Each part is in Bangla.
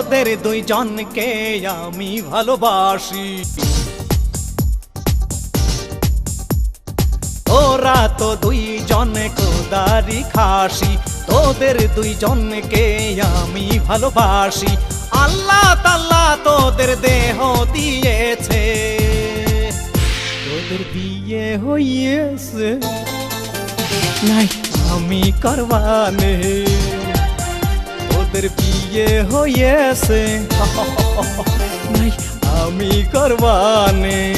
তোদের দুইজনকে আমি ভালোবাসি। ওরা তো দুইজন কোদারি খাসি, তোদের দুইজনকে আমি ভালোবাসি। আল্লাহ তাল্লাহ তোদের দেহ দিয়েছে। তোদের বিয়ে হইয়েছে। আমি করবানে। তোদের বিয়ে হইয়েছে। নাই, আমি করবানে।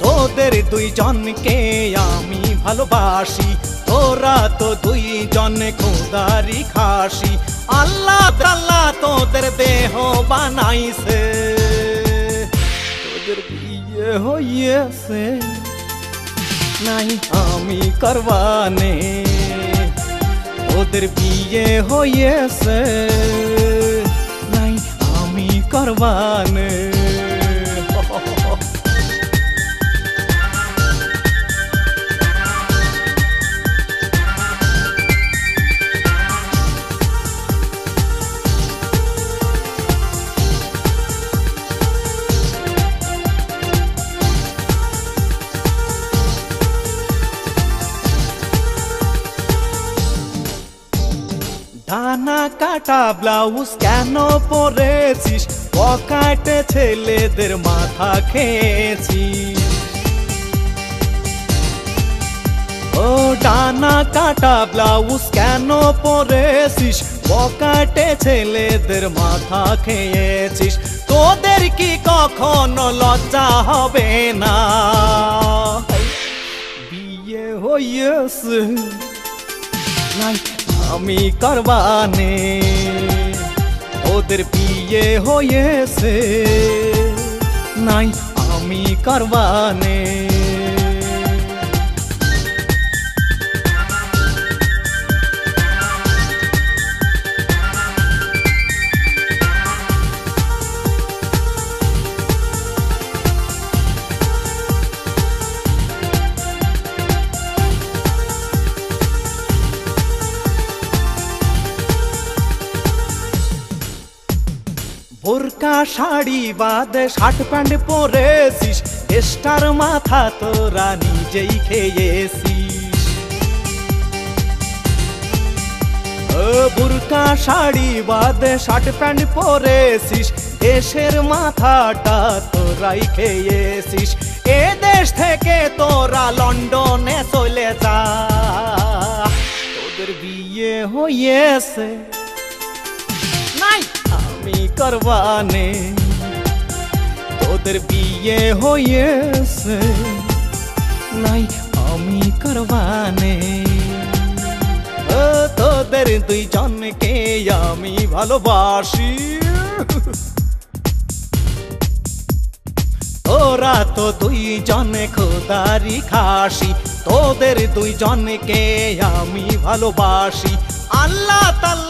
তোদের দুইজনকে আমি ভালোবাসি, তোরা তো দুইজন খোদারি খাসি। আল্লাহ তাল্লাহ তোদের দেহ বানাইছে। তোদের বিয়ে হইয়েছে। নাই, আমি করবানে। ওদের বিয়ে হয়েছে নাই আমি করবানে। কাটা ব্লাউজ কেন পরেছিস? পকাটে ছেলেদের মাথা খেয়েছিস। ও ডানা কাটা ব্লাউজ কেন পরেছিস? পকাটে ছেলেদের মাথা খেয়েছিস। তোদের কি কখনো লজ্জা হবে না? বিয়ে হইয়েছে। আমি করবানে ওদের বিয়ে হয়েছে। নাই আমি করবানে। বোরকা, শাড়ি, বাদে, শার্ট, প্যান্ট পরেছিস। এস্টার মাথা তোরা নিজেই খেয়েছিস। বুরকা, শাড়ি, বাদে, শার্ট, প্যান্ট পরেছিস। দেশের মাথাটা তোরাই খেয়েছিস। এ দেশ থেকে তোরা লন্ডনে চলে যা। তোদের বিয়ে হয়েছে করবানে তোদের বিয়ে হয়েছে নাই আমি করবানে ও তোদের দুইজনকে আমি ভালোবাসি ওরা তো দুইজন খোদারি খাসি তোদের দুইজনকে আমি ভালোবাসি আল্লাহ তাল্লাহ